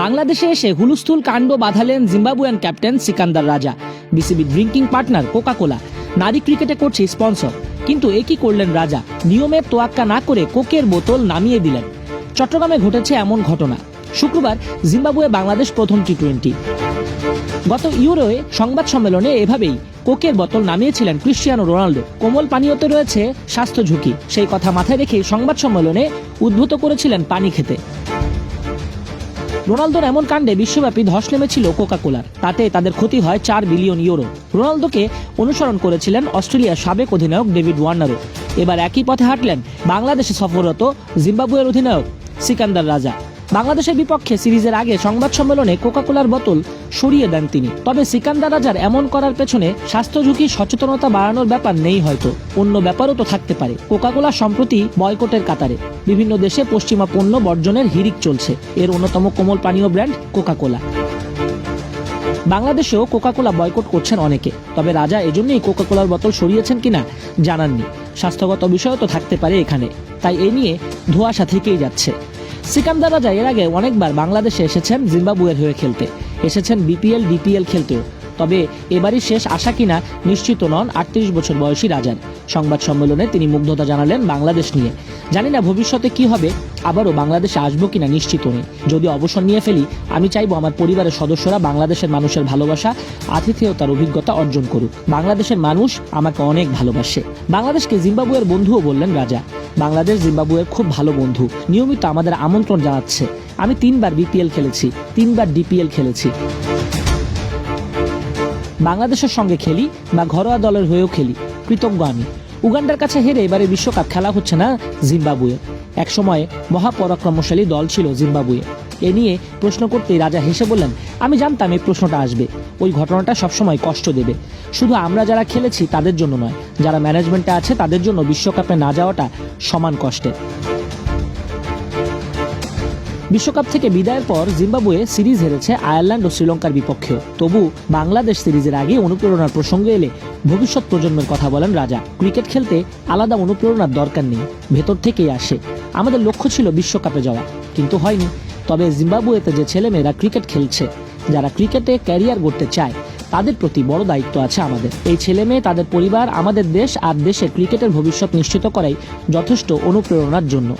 বাংলাদেশে এসে হুলুস্থুল কাণ্ড বাঁধালেন Zimbabwean captain Sikandar Raza, BCB drinking partner Coca Cola নারী ক্রিকেটে করছে স্পন্সর। কিন্তু এ কি করলেন রাজা? নিয়মের তোয়াক্কা না করে কোকের বোতল নামিয়ে দিলেন। চট্টগ্রামে ঘটেছে এমন ঘটনা। শুক্রবার জিম্বাবুয়ে বাংলাদেশ প্রথম টি টোয়েন্টি গত ইউরোয়ে সংবাদ সম্মেলনে এভাবেই কোকের বোতল নামিয়েছিলেন ক্রিশ্চিয়ানো রোনাল্ডো কোমল পানীয়তে রয়েছে স্বাস্থ্য ঝুঁকি। সেই কথা মাথায় রেখে সংবাদ সম্মেলনে উদ্ভূত করেছিলেন পানি খেতে। রোনালদোর এমন কাণ্ডে বিশ্বব্যাপী ধস নেমেছিল কোকা কোলার তাতে তাদের ক্ষতি হয় চার বিলিয়ন ইউরো। রোনালদোকে অনুসরণ করেছিলেন অস্ট্রেলিয়ার সাবেক অধিনায়ক ডেভিড ওয়ার্নারও। এবার একই পথে হাঁটলেন বাংলাদেশে সফররত জিম্বাবুয়ের অধিনায়ক সিকান্দার রাজা। বাংলাদেশের বিপক্ষে সিরিজের আগে সংবাদ সম্মেলনে কোকা কোলার বোতল সরিয়ে দেন তিনি। তবে সিকান্দার রাজার এমন করার পেছনে স্বাস্থ্য ঝুঁকি, সচেতনতা বাড়ানোর ব্যাপার নেই হয়তো। অন্য ব্যাপারও তো থাকতে পারে। কোকা কোলা সম্প্রতি বয়কটের কাতারে। বিভিন্ন দেশে পশ্চিমা পণ্য বর্জনের হিরিক চলছে। এর অন্যতম কোমল পানীয় ব্র্যান্ড কোকাকোলা। বাংলাদেশেও কোকাকোলা বয়কট করছেন অনেকে। তবে রাজা এজন্যই কোকাকোলার বোতল সরিয়েছেন কিনা জানাননি। স্বাস্থ্যগত বিষয়ও তো থাকতে পারে এখানে। তাই এ নিয়ে ধোঁয়াশা থেকেই যাচ্ছে। সিকান্দার রাজা এর আগে অনেকবার বাংলাদেশে এসেছেন জিম্বাবুয়ের হয়ে খেলতে। এসেছেন বিপিএল ডিপিএল খেলতেও। তবে এবারই শেষ আশা কিনা নিশ্চিত নন আটত্রিশ বছর বয়সী রাজার। সংবাদ সম্মেলনে তিনি মুগ্ধতা জানালেন বাংলাদেশ নিয়ে। জানি না ভবিষ্যতে কি হবে, আবারও বাংলাদেশে আসব কিনা নিশ্চিত নেই। যদি অবসর নিয়ে ফেলি, আমি চাইব আমার পরিবারের সদস্যরা বাংলাদেশের মানুষের ভালোবাসা, আতিথেয়তার অভিজ্ঞতা অর্জন করুক। বাংলাদেশের মানুষ আমাকে অনেক ভালোবাসে। বাংলাদেশকে জিম্বাবুয়ের বন্ধুও বললেন রাজা। বাংলাদেশ জিম্বাবুয়ের খুব ভালো বন্ধু। নিয়মিত আমাদের আমন্ত্রণ জানাচ্ছে। আমি তিনবার বিপিএল খেলেছি, তিনবার ডিপিএল খেলেছি। বাংলাদেশের সঙ্গে খেলি বা ঘরোয়া দলের হয়েও খেলি। কৃতজ্ঞ আমি। উগান্ডার কাছে হেরে এবারে বিশ্বকাপ খেলা হচ্ছে না জিম্বাবুয়ে। একসময় মহাপরাক্রমশালী দল ছিল জিম্বাবুয়ে। এ নিয়ে প্রশ্ন করতেই রাজা হেসে বললেন, আমি জানতাম এই প্রশ্নটা আসবে। ওই ঘটনাটা সবসময় কষ্ট দেবে। শুধু আমরা যারা খেলেছি তাদের জন্য নয়, যারা ম্যানেজমেন্টে আছে তাদের জন্য বিশ্বকাপে না যাওয়াটা সমান কষ্টের। বিশ্বকাপ থেকে বিদায়ের পর জিম্বাবুয়ে সিরিজ হেরেছে আয়ারল্যান্ড ও শ্রীলঙ্কার বিপক্ষেও। তবু বাংলাদেশ সিরিজের আগে অনুপ্রেরণার প্রসঙ্গে এলে ভবিষ্যৎ প্রজন্মের কথা বলেন রাজা। ক্রিকেট খেলতে আলাদা অনুপ্রেরণার দরকার নেই, ভেতর থেকেই আসে। আমাদের লক্ষ্য ছিল বিশ্বকাপে যাওয়া, কিন্তু হয়নি। তবে জিম্বাবুয়েতে যে ছেলেমেয়েরা ক্রিকেট খেলছে, যারা ক্রিকেটে ক্যারিয়ার গড়তে চায়, তাদের প্রতি বড় দায়িত্ব আছে আমাদের। এই ছেলে মেয়ে তাদের পরিবার, আমাদের দেশ আর দেশে ক্রিকেটের ভবিষ্যৎ নিশ্চিত করাই যথেষ্ট অনুপ্রেরণার জন্য।